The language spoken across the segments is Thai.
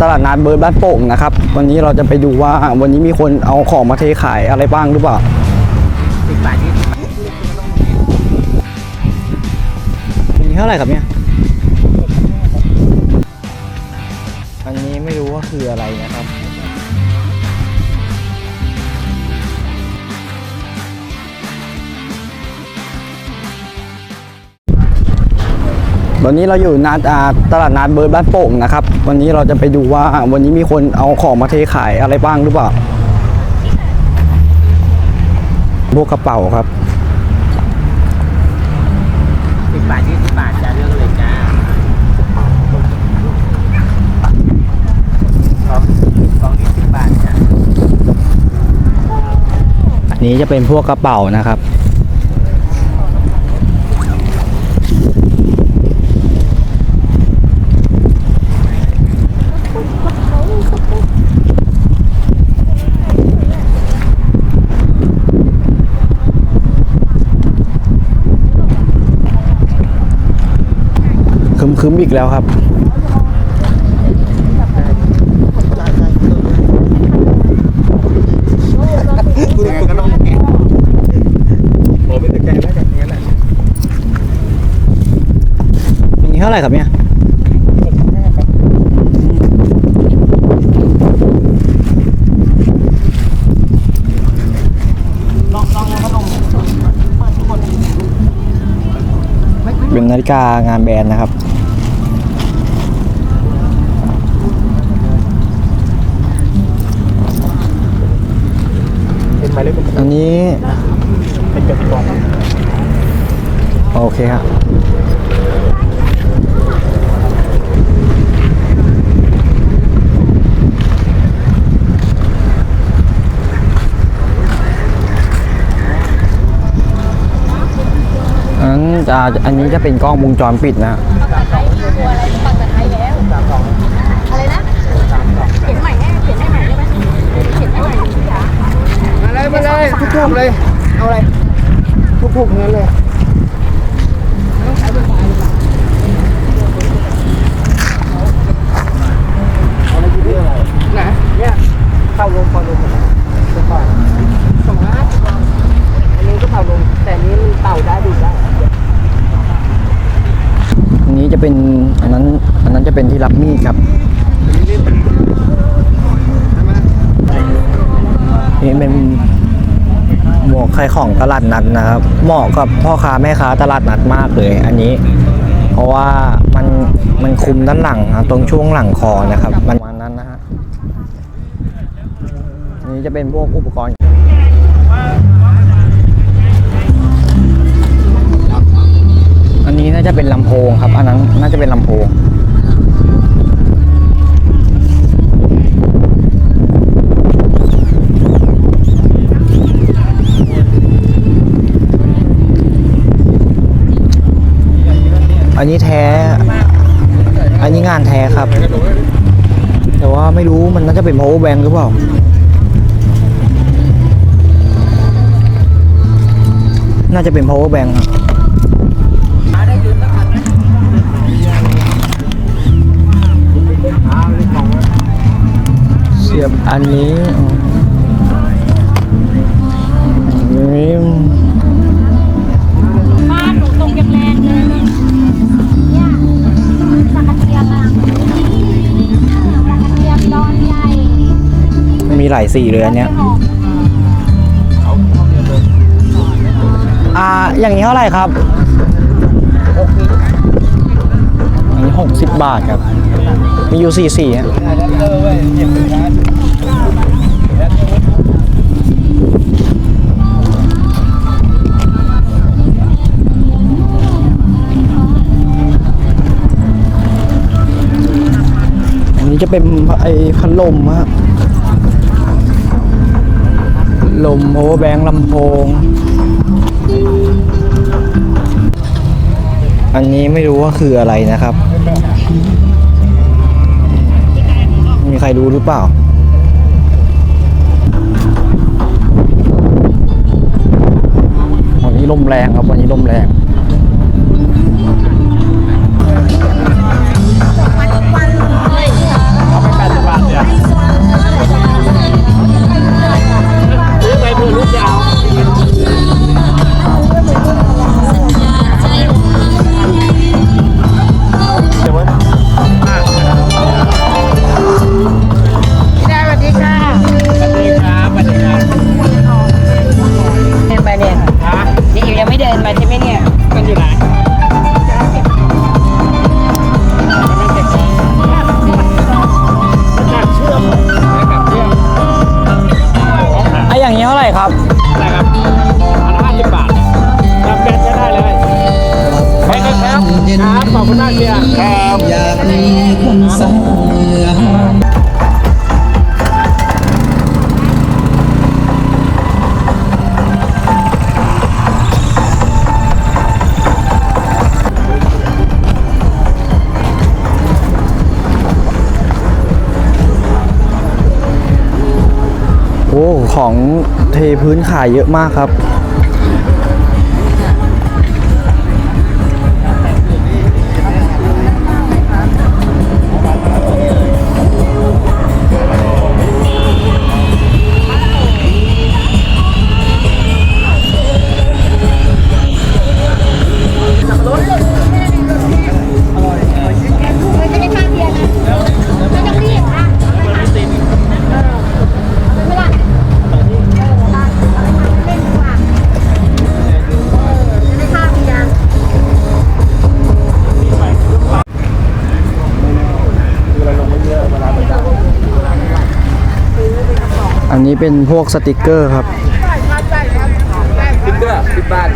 ตลาดนัดเบิร์ดบ้านโป่งนะครับ วันนี้เราจะไปดูว่าวันนี้มีคนเอาของมาเทขายอะไรบ้างหรือเปล่าอันนี้เท่าไหร่ครับเนี่ย อันนี้ไม่รู้ว่าคืออะไรนะครับ วันนี้เราอยู่นัดอ่าตลาดนัดเบิร์ดบ้านโป่งนะครับ วันนี้เราจะไปดูว่าวันนี้มีคนเอาของมาเทขายอะไรบ้างหรือเปล่าพวกกระเป๋าครับสิบบาทยี่สิบบาทจะเลือกเลยจ้าสองสองยี่สิบบาทจ้ะอันนี้จะเป็นพวกกระเป๋านะครับ คึมๆอีกแล้วครับแกก็ต้องแกะผมเป็นตะแกรงแล้วแบบนี้แหละมีเท่าไหร่ครับเนี่ยลองลองแล้วก็ลองเปิดทุกคนเป็นนาฬิกางานแบรนด์นะครับ เป็นห มายเลขอันนี้เป็นแบบกล่องโอเคครับอันจะอันนี้จะเป็นกล้องวงจรปิดนะ อะไรนะเขียนใหม่แน่เขียนให้ใหม่ได้ไหมเขียนให้ใหม่ดิจ๋า มาเลย มาเลยทุกๆเลย เอาอะไรทุกๆเงินเลยนะเนี่ยเข้าลงพอลงนะจะก่อนสองห้าอันนี้ก็เผาลงแต่อันนี้มันเป่าได้ดูได้อันนี้จะเป็นอันนั้นอันนั้นจะเป็นที่รับมีดครับนี่เป็น หมวกขายของตลาดนัดนะครับ เหมาะกับพ่อค้าแม่ค้าตลาดนัดมากเลย อันนี้ เพราะว่ามันมันคุมด้านหลังนะตรงช่วงหลังคอนะครับ มันวันนั้นนะฮะนนี้จะเป็นพวกอุปกรณ์อันนี้น่าจะเป็นลำโพงครับ อันนั้นน่าจะเป็นลำโพง อันนี้แท้ อันนี้งานแท้ครับ แต่ว่าไม่รู้มันน่าจะเป็น power bank หรือเปล่าน่าจะเป็น power bank ครับเสียบอันนี้อันนี้ หลายสีเลยอันเนี้ยหอมอ่าอย่างนี้เท่าไหร่ครับอันนี้หกสิบบาทครับ มีอยู่สี่สีฮะอันนี้จะเป็นไอ้พัดลมฮะ ลมโพแบงลำโพง อันนี้ไม่รู้ว่าคืออะไรนะครับ มีใครรู้หรือเปล่าวันนี้ลมแรงครับวันนี้ลมแรง เดินมาใช่ไหมเนี่ยมันอยู่ไหนไออย่างนี้เท่าไหร่ครับนะครับพันห้าสิบบาทจำแก๊สได้เลยไปกันครับ ครับ ขอบคุณมากเชียร์ครับอยากมีคนสักเของเทพื้นขายเยอะมากครับ เป็นพวกสติกเกอร์ครับติ๊กเกอร์ที่บ้าน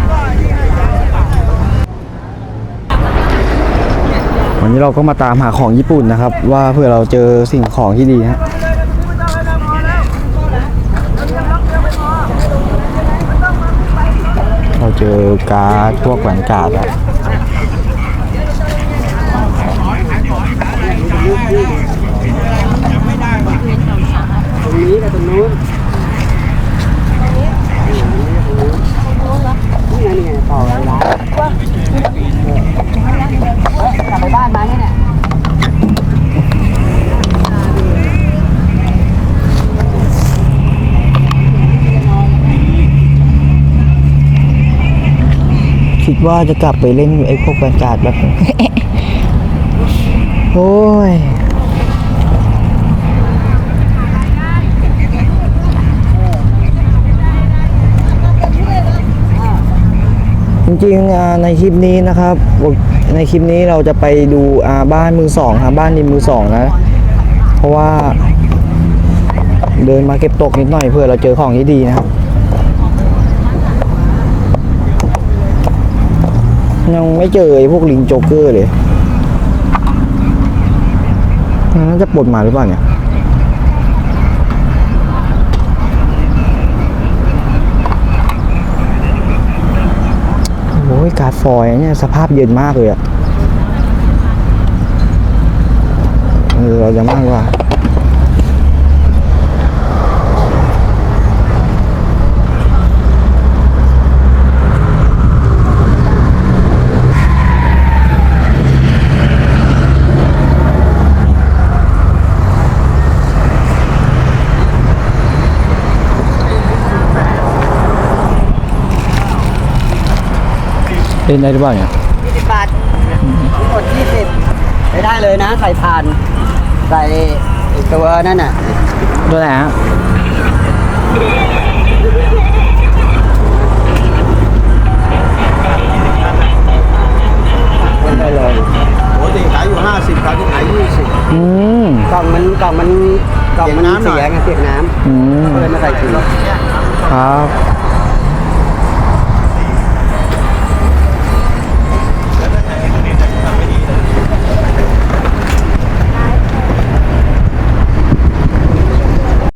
วันนี้เราก็มาตามหาของญี่ปุ่นนะครับ ว่าเพื่อเราเจอสิ่งของที่ดีฮะเราเจอการ์ดพวกแหวนการ์ดอะตรงนี้กับตรงนู้น นี่ไงนี่ไงต่อเวลากลับไปบ้านมาเนี่ยคิดว่าจะกลับไปเล่นไอ้พวกแหวนการ์ดแบบ โอ้ย ริงๆในคลิปนี้นะครับ ในคลิปนี้เราจะไปดูบ้านมือสองครับบ้านริมมือสองนะ เพราะว่า เดินมาเก็บตกนิดหน่อยเพื่อเราเจอของที่ดีนะครับยังไม่เจอไอ้พวกลิงโจ๊กเกอร์เลยน่าจะปลดมาหรือเปล่าเนี่ย โอ้ย การ์ดฟอยเนี่ยสภาพเย็นมากเลยอะเออเราจะมากกว่า นได้หรือเปล่าเนี่ยยี่สิบบาททั้งหมดยี่สิบไปได้เลยนะ ใส่ผ่าน ใส่ไอ้ตัวนั่นน่ะตัวไหนฮะได้เลยปกติขายอยู่50ครับที่ขาย20อืมกล่องมันกล่องมันกล่องมันเปียกน้ำหน่เสีอยยไงเปียกน้อืมำก็เลยมาใส่ถุงครับ